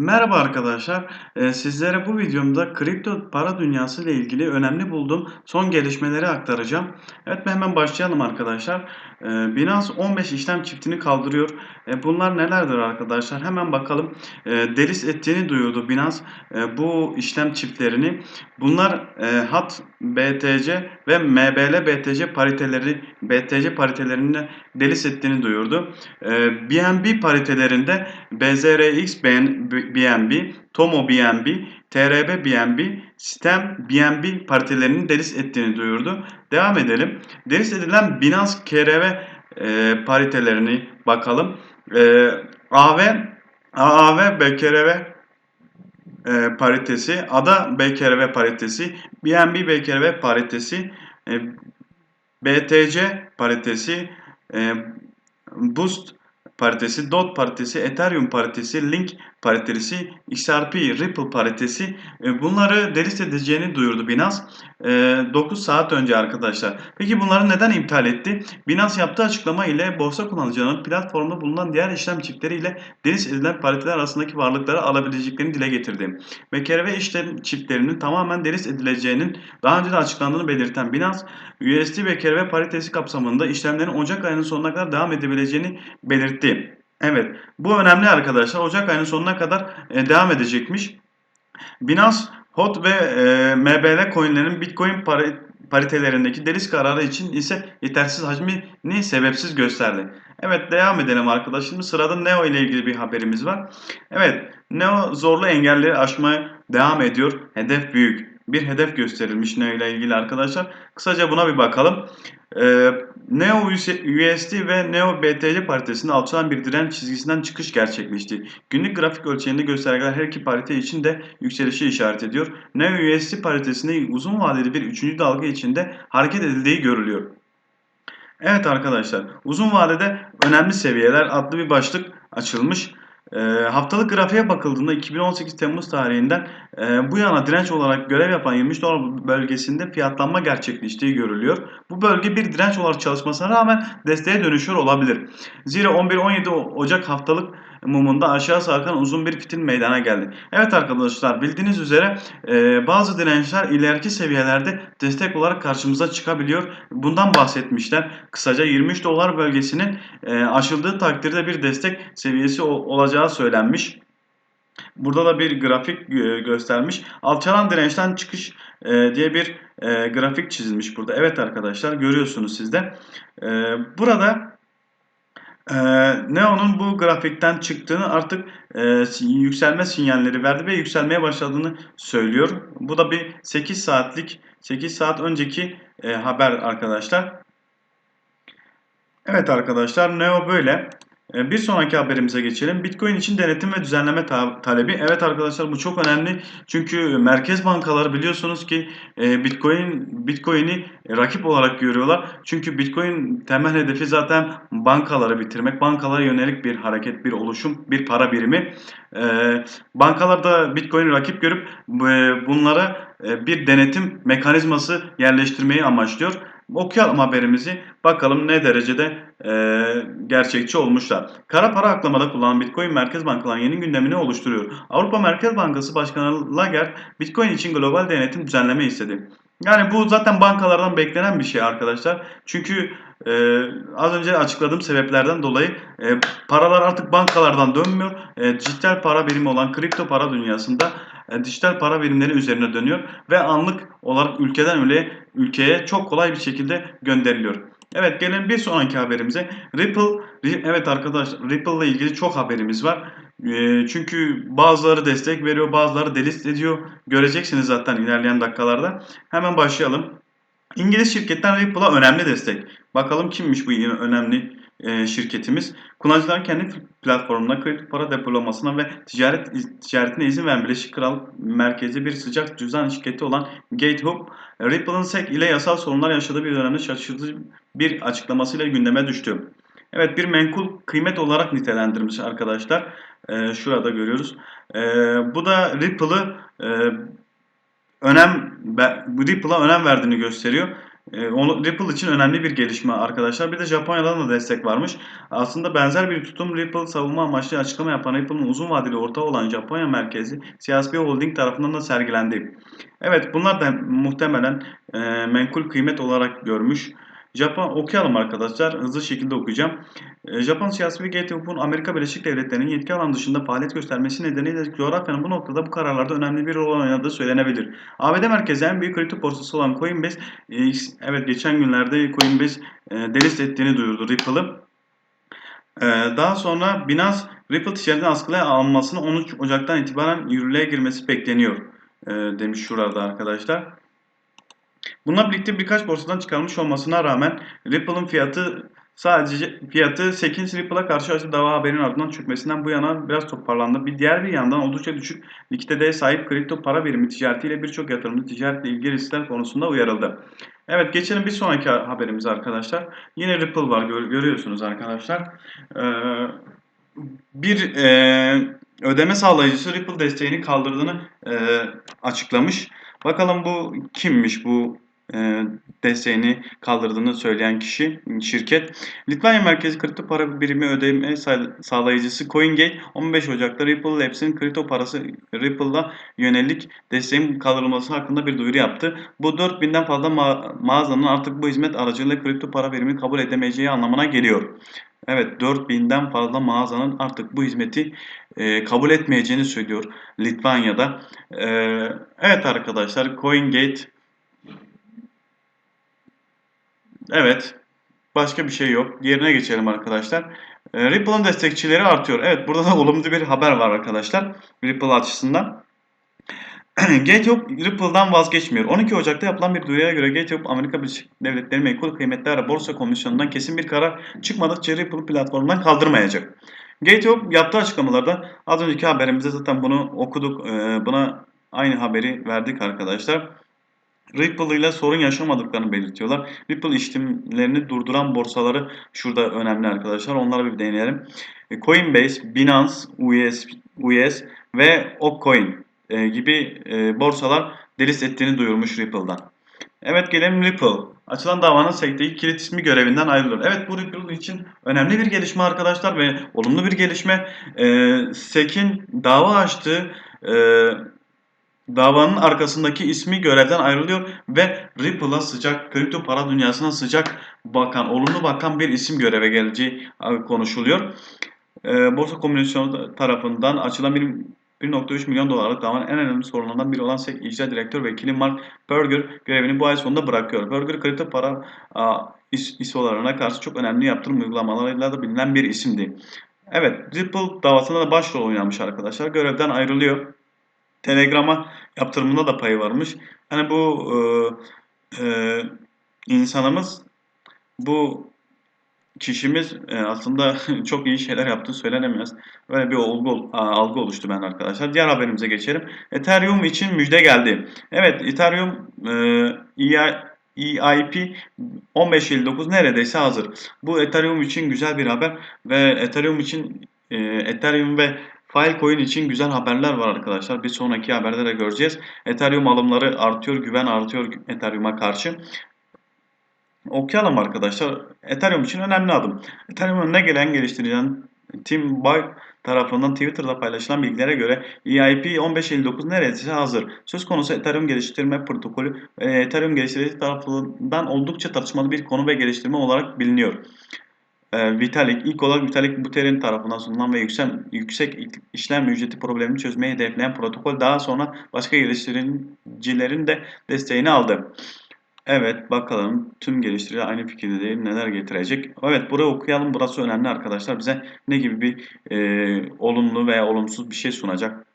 Merhaba arkadaşlar. Ee, sizlere bu videomda kripto para dünyası ile ilgili önemli bulduğum son gelişmeleri aktaracağım. Evet hemen başlayalım arkadaşlar. Ee, Binance 15 işlem çiftini kaldırıyor. E, bunlar nelerdir arkadaşlar? Hemen bakalım. E, delis ettiğini duyurdu Binance e, bu işlem çiftlerini. Bunlar HAT BTC ve MBL BTC pariteleri BTC paritelerini delis ettiğini duyurdu. BNB paritelerinde BZRX BNB, Tomo BNB, TRB BNB, Stem BNB paritelerinin delis ettiğini duyurdu. Devam edelim. Delis edilen Binance KRV e, paritelerini bakalım. E, AV, AAV BKRV e, paritesi, ADA BKRV paritesi, BNB BKRV paritesi, e, BTC paritesi, e, Boost paritesi, DOT paritesi, Ethereum paritesi, Link paritesi, XRP, Ripple paritesi e, bunları delist edeceğini duyurdu Binance e, 9 saat önce arkadaşlar. Peki bunları neden iptal etti? Binance yaptığı açıklama ile borsa kullanıcılarının platformda bulunan diğer işlem çiftleri ile delist edilen pariteler arasındaki varlıkları alabileceklerini dile getirdi. Ve işlem çiftlerinin tamamen delist edileceğinin daha önce de açıklandığını belirten Binance, USD ve paritesi kapsamında işlemlerin Ocak ayının sonuna kadar devam edebileceğini belirtti. Evet bu önemli arkadaşlar. Ocak ayının sonuna kadar e, devam edecekmiş. Binance HOT ve e, MBL coinlerin Bitcoin pari, paritelerindeki deliz kararı için ise yetersiz hacmini sebepsiz gösterdi. Evet devam edelim arkadaşlar. Şimdi sırada Neo ile ilgili bir haberimiz var. Evet Neo zorlu engelleri aşmaya devam ediyor. Hedef büyük. Bir hedef gösterilmiş Neo ile ilgili arkadaşlar. Kısaca buna bir bakalım. Ee, Neo USD ve Neo BTC paritesinde alçalan bir direnç çizgisinden çıkış gerçekleşti. Günlük grafik ölçeğinde göstergeler her iki parite için de yükselişi işaret ediyor. Neo USD paritesinde uzun vadeli bir üçüncü dalga içinde hareket edildiği görülüyor. Evet arkadaşlar uzun vadede önemli seviyeler adlı bir başlık açılmış. E, haftalık grafiğe bakıldığında 2018 Temmuz tarihinden e, bu yana direnç olarak görev yapan 23 dolar bölgesinde fiyatlanma gerçekleştiği görülüyor. Bu bölge bir direnç olarak çalışmasına rağmen desteğe dönüşüyor olabilir. Zira 11-17 Ocak haftalık mumunda aşağı sarkan uzun bir fitil meydana geldi. Evet arkadaşlar bildiğiniz üzere e, bazı dirençler ileriki seviyelerde destek olarak karşımıza çıkabiliyor. Bundan bahsetmişler. Kısaca 23 dolar bölgesinin e, aşıldığı takdirde bir destek seviyesi olacağı söylenmiş. Burada da bir grafik e, göstermiş. Alçalan dirençten çıkış e, diye bir e, grafik çizilmiş burada. Evet arkadaşlar görüyorsunuz sizde. Burada e, Neo'nun bu grafikten çıktığını artık e, yükselme sinyalleri verdi ve yükselmeye başladığını söylüyor. Bu da bir 8 saatlik 8 saat önceki e, haber arkadaşlar. Evet arkadaşlar Neo böyle. Ee, bir sonraki haberimize geçelim. Bitcoin için denetim ve düzenleme ta talebi. Evet arkadaşlar bu çok önemli. Çünkü merkez bankaları biliyorsunuz ki e, Bitcoin Bitcoin'i rakip olarak görüyorlar. Çünkü Bitcoin temel hedefi zaten bankaları bitirmek. Bankalara yönelik bir hareket, bir oluşum, bir para birimi. E, bankalar da Bitcoin'i rakip görüp e, bunlara e, bir denetim mekanizması yerleştirmeyi amaçlıyor. Okuyalım haberimizi. Bakalım ne derecede e, gerçekçi olmuşlar. Kara para aklamada kullanılan Bitcoin merkez bankalarının yeni gündemini oluşturuyor. Avrupa Merkez Bankası Başkanı Lagarde Bitcoin için global denetim düzenleme istedi. Yani bu zaten bankalardan beklenen bir şey arkadaşlar. Çünkü e, az önce açıkladığım sebeplerden dolayı e, paralar artık bankalardan dönmüyor. E, dijital para birimi olan kripto para dünyasında e, dijital para birimleri üzerine dönüyor ve anlık olarak ülkeden ülkeye, ülkeye çok kolay bir şekilde gönderiliyor. Evet gelelim bir sonraki haberimize. Ripple, evet arkadaşlar Ripple ile ilgili çok haberimiz var. E, çünkü bazıları destek veriyor, bazıları delist ediyor. Göreceksiniz zaten ilerleyen dakikalarda. Hemen başlayalım. İngiliz şirketten Ripple'a önemli destek. Bakalım kimmiş bu önemli e, şirketimiz. Kullanıcıların kendi platformuna kripto para depolamasına ve ticaret ticaretine izin veren Birleşik Kral merkezi bir sıcak cüzdan şirketi olan GateHub, Ripple'ın SEC ile yasal sorunlar yaşadığı bir dönemde şaşırtıcı bir açıklamasıyla gündeme düştü. Evet bir menkul kıymet olarak nitelendirmiş arkadaşlar. Ee, şurada görüyoruz. Ee, bu da Ripple'ı e, önem Ripple'a önem verdiğini gösteriyor. E, onu, Ripple için önemli bir gelişme arkadaşlar. Bir de Japonya'dan da destek varmış. Aslında benzer bir tutum Ripple savunma amaçlı açıklama yapan Ripple'ın uzun vadeli ortağı olan Japonya merkezi CSP Holding tarafından da sergilendi. Evet bunlar da muhtemelen e, menkul kıymet olarak görmüş. Japon okuyalım arkadaşlar. Hızlı şekilde okuyacağım. E, Japon siyasi ve GTOP'un Amerika Birleşik Devletleri'nin yetki alanı dışında faaliyet göstermesi nedeniyle coğrafyanın bu noktada bu kararlarda önemli bir rol oynadığı söylenebilir. ABD merkezi en büyük kripto borsası olan Coinbase, e, evet geçen günlerde Coinbase e, delist ettiğini duyurdu Ripple'ı. E, daha sonra Binance Ripple ticaretin askıya alınmasının 13 Ocak'tan itibaren yürürlüğe girmesi bekleniyor demiş şurada arkadaşlar. Bununla birlikte birkaç borsadan çıkarılmış olmasına rağmen Ripple'ın fiyatı sadece fiyatı 8 Ripple'a karşı açı dava haberinin ardından çökmesinden bu yana biraz toparlandı. Bir diğer bir yandan oldukça düşük likiditeye sahip kripto para birimi ticaretiyle birçok yatırımcı ticaretle ilgili riskler konusunda uyarıldı. Evet geçelim bir sonraki haberimize arkadaşlar. Yine Ripple var gör, görüyorsunuz arkadaşlar. Ee, bir e, ödeme sağlayıcısı Ripple desteğini kaldırdığını e, açıklamış. Bakalım bu kimmiş bu desteğini kaldırdığını söyleyen kişi, şirket. Litvanya merkezi kripto para birimi ödeme sağlayıcısı CoinGate 15 Ocak'ta Ripple Labs'in kripto parası Ripple'da yönelik desteğin kaldırılması hakkında bir duyuru yaptı. Bu 4000'den fazla ma mağazanın artık bu hizmet aracılığıyla kripto para birimi kabul edemeyeceği anlamına geliyor. Evet 4000'den fazla mağazanın artık bu hizmeti e, kabul etmeyeceğini söylüyor Litvanya'da. E, evet arkadaşlar CoinGate Evet. Başka bir şey yok. Yerine geçelim arkadaşlar. E, Ripple'ın destekçileri artıyor. Evet burada da olumlu bir haber var arkadaşlar. Ripple açısından. GateHub Ripple'dan vazgeçmiyor. 12 Ocak'ta yapılan bir duyuruya göre GateHub Amerika Birleşik Devletleri Menkul Kıymetler Borsa Komisyonu'ndan kesin bir karar çıkmadıkça Ripple platformundan kaldırmayacak. GateHub yaptığı açıklamalarda az önceki haberimizde zaten bunu okuduk. Ee, buna aynı haberi verdik arkadaşlar. Ripple ile sorun yaşamadıklarını belirtiyorlar. Ripple işlemlerini durduran borsaları şurada önemli arkadaşlar. Onlara bir deneyelim. E, Coinbase, Binance, US, US ve Okcoin e, gibi e, borsalar delist ettiğini duyurmuş Ripple'dan. Evet gelelim Ripple. Açılan davanın SEC'teki kilit ismi görevinden ayrılıyor. Evet bu Ripple için önemli bir gelişme arkadaşlar ve olumlu bir gelişme. E, SEC'in dava açtığı e, davanın arkasındaki ismi görevden ayrılıyor ve Ripple'a sıcak, kripto para dünyasına sıcak bakan, olumlu bakan bir isim göreve geleceği konuşuluyor. E, Borsa Komisyonu tarafından açılan bir 1.3 milyon dolarlık davanın en önemli sorunlarından biri olan SEC İcra Direktör Vekili Mark Berger görevini bu ay sonunda bırakıyor. Berger kripto para a, is, ISO'larına karşı çok önemli yaptırım uygulamalarıyla da bilinen bir isimdi. Evet, Ripple davasında da başrol oynamış arkadaşlar. Görevden ayrılıyor. Telegram'a yaptırımında da payı varmış. Hani bu e, e, insanımız bu kişimiz e, aslında çok iyi şeyler yaptığı söylenemez. Böyle bir olgu, algı oluştu ben arkadaşlar. Diğer haberimize geçelim. Ethereum için müjde geldi. Evet Ethereum e, EIP 15.59 neredeyse hazır. Bu Ethereum için güzel bir haber ve Ethereum için e, Ethereum ve Filecoin için güzel haberler var arkadaşlar. Bir sonraki haberde de göreceğiz. Ethereum alımları artıyor, güven artıyor Ethereum'a karşı. Okuyalım arkadaşlar. Ethereum için önemli adım. Ethereum önüne gelen geliştirilen Tim Bay tarafından Twitter'da paylaşılan bilgilere göre EIP 1559 neredeyse hazır. Söz konusu Ethereum geliştirme protokolü Ethereum geliştirici tarafından oldukça tartışmalı bir konu ve geliştirme olarak biliniyor. E, Vitalik, ilk olarak Vitalik Buterin tarafından sunulan ve yüksek, yüksek işlem ücreti problemini çözmeyi hedefleyen protokol daha sonra başka geliştiricilerin de desteğini aldı. Evet bakalım tüm geliştirici aynı fikirde değil neler getirecek. Evet burayı okuyalım burası önemli arkadaşlar bize ne gibi bir e, olumlu veya olumsuz bir şey sunacak.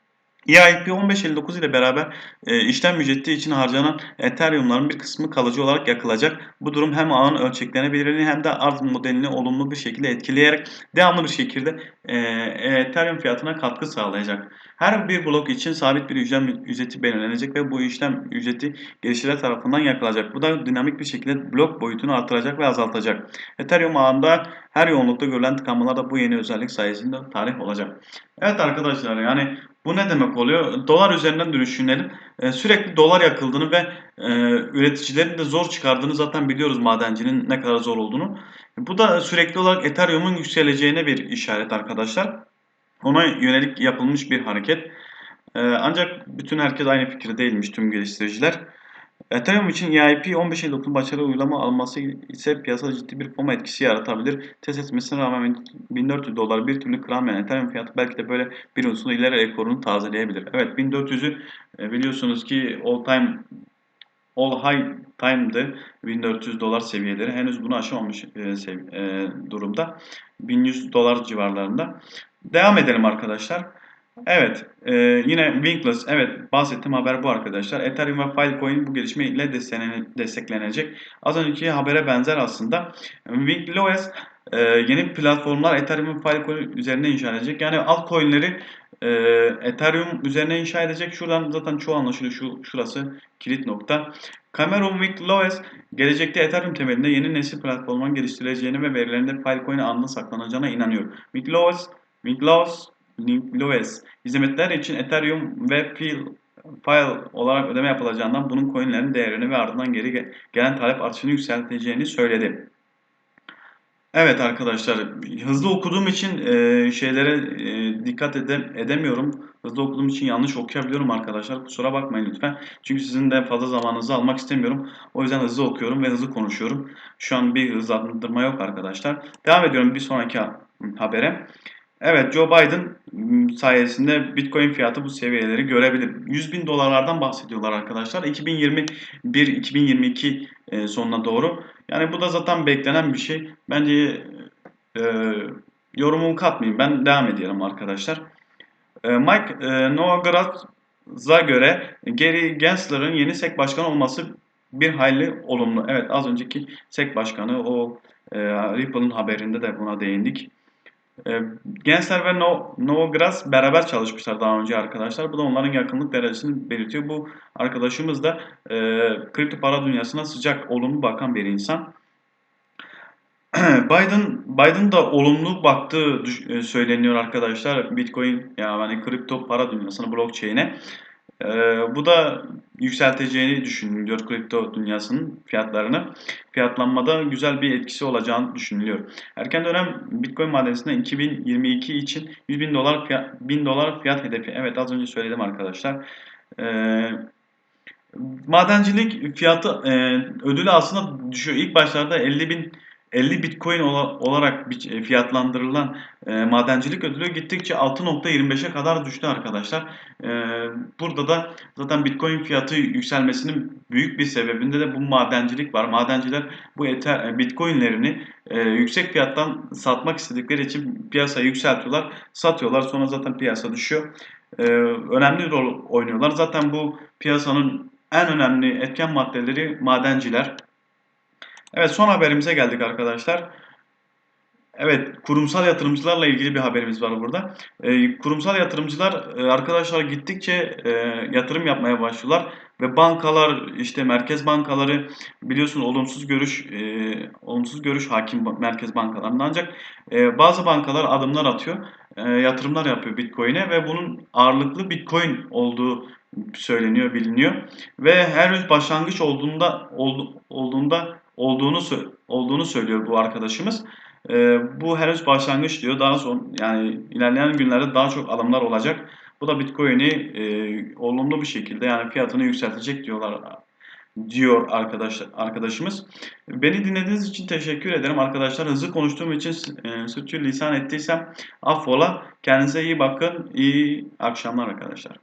EIP 1559 ile beraber e, işlem ücreti için harcanan Ethereum'ların bir kısmı kalıcı olarak yakılacak. Bu durum hem ağın ölçeklenebilirliğini hem de arz modelini olumlu bir şekilde etkileyerek devamlı bir şekilde e, Ethereum fiyatına katkı sağlayacak. Her bir blok için sabit bir işlem ücreti belirlenecek ve bu işlem ücreti geliştirici tarafından yakılacak. Bu da dinamik bir şekilde blok boyutunu artıracak ve azaltacak. Ethereum ağında her yoğunlukta görülen tıkanmalar da bu yeni özellik sayesinde tarih olacak. Evet arkadaşlar yani Bu ne demek oluyor? Dolar üzerinden düşünelim. E, sürekli dolar yakıldığını ve e, üreticilerin de zor çıkardığını zaten biliyoruz madencinin ne kadar zor olduğunu. Bu da sürekli olarak Ethereum'un yükseleceğine bir işaret arkadaşlar. Ona yönelik yapılmış bir hareket. E, ancak bütün herkes aynı fikirde değilmiş tüm geliştiriciler. Ethereum için EIP 15.59 başarılı uygulama alması ise piyasada ciddi bir FOMO etkisi yaratabilir. Test etmesine rağmen 1400 dolar bir türlü kıramayan Ethereum fiyatı belki de böyle bir unsurun ileri rekorunu tazeleyebilir. Evet 1400'ü e, biliyorsunuz ki all time all high time'dı 1400 dolar seviyeleri. Henüz bunu aşamamış e, e, durumda. 1100 dolar civarlarında. Devam edelim arkadaşlar. Evet, e, yine Winkless, evet bahsettiğim haber bu arkadaşlar. Ethereum ve Filecoin bu gelişme ile desteklenecek. Az önceki habere benzer aslında. Winkless e, yeni platformlar Ethereum ve Filecoin üzerine inşa edecek. Yani altcoin'leri e, Ethereum üzerine inşa edecek. Şuradan zaten çoğu anlaşılıyor. Şu, şurası kilit nokta. Cameron Winkless gelecekte Ethereum temelinde yeni nesil platformların geliştirileceğini ve verilerinde Filecoin anında saklanacağına inanıyor. Winkless Lewis hizmetler için Ethereum ve File olarak ödeme yapılacağından bunun coinlerin değerini ve ardından geri gelen talep artışını yükselteceğini söyledi. Evet arkadaşlar hızlı okuduğum için e, şeylere e, dikkat ede, edemiyorum. Hızlı okuduğum için yanlış okuyabiliyorum arkadaşlar. Kusura bakmayın lütfen. Çünkü sizin de fazla zamanınızı almak istemiyorum. O yüzden hızlı okuyorum ve hızlı konuşuyorum. Şu an bir hızlandırma yok arkadaşlar. Devam ediyorum bir sonraki habere. Evet Joe Biden sayesinde Bitcoin fiyatı bu seviyeleri görebilir. 100 bin dolarlardan bahsediyorlar arkadaşlar. 2021-2022 e, sonuna doğru. Yani bu da zaten beklenen bir şey. Bence e, yorumumu katmayayım. Ben devam edelim arkadaşlar. E, Mike e, Novogratz,a göre Gary Gensler'ın yeni SEC başkanı olması bir hayli olumlu. Evet az önceki SEC başkanı o e, Ripple'ın haberinde de buna değindik. E, Gensler ve no Novogratz beraber çalışmışlar daha önce arkadaşlar. Bu da onların yakınlık derecesini belirtiyor. Bu arkadaşımız da e, kripto para dünyasına sıcak, olumlu bakan bir insan. Biden Biden da olumlu baktığı e, söyleniyor arkadaşlar. Bitcoin yani kripto para dünyasına, blockchain'e. Ee, bu da yükselteceğini düşünülüyor kripto dünyasının fiyatlarını. Fiyatlanmada güzel bir etkisi olacağını düşünülüyor. Erken dönem Bitcoin madenisinde 2022 için 100 bin dolar fiyat, 1000 dolar fiyat hedefi. Evet az önce söyledim arkadaşlar. Ee, madencilik fiyatı e, ödülü aslında düşüyor. İlk başlarda 50 bin 50 Bitcoin olarak e, fiyatlandırılan e, madencilik ödülü gittikçe 6.25'e kadar düştü arkadaşlar. E, burada da zaten Bitcoin fiyatı yükselmesinin büyük bir sebebinde de bu madencilik var. Madenciler bu ether, Bitcoin'lerini yüksek fiyattan satmak istedikleri için piyasayı yükseltiyorlar, satıyorlar. Sonra zaten piyasa düşüyor. Önemli rol oynuyorlar. Zaten bu piyasanın en önemli etken maddeleri madenciler. Evet son haberimize geldik arkadaşlar. Evet kurumsal yatırımcılarla ilgili bir haberimiz var burada. E, kurumsal yatırımcılar e, arkadaşlar gittikçe e, yatırım yapmaya başlıyorlar ve bankalar işte merkez bankaları biliyorsun olumsuz görüş e, olumsuz görüş hakim merkez bankalarında ancak e, bazı bankalar adımlar atıyor e, yatırımlar yapıyor Bitcoin'e ve bunun ağırlıklı Bitcoin olduğu söyleniyor biliniyor ve henüz başlangıç olduğunda oldu, olduğunda olduğunu olduğunu söylüyor bu arkadaşımız. E, bu henüz başlangıç diyor. Daha sonra yani ilerleyen günlerde daha çok alımlar olacak. Bu da Bitcoin'i e, olumlu bir şekilde yani fiyatını yükseltecek diyorlar diyor arkadaş arkadaşımız. Beni dinlediğiniz için teşekkür ederim arkadaşlar. Hızlı konuştuğum için e, sürçü lisan ettiysem affola. Kendinize iyi bakın. İyi akşamlar arkadaşlar.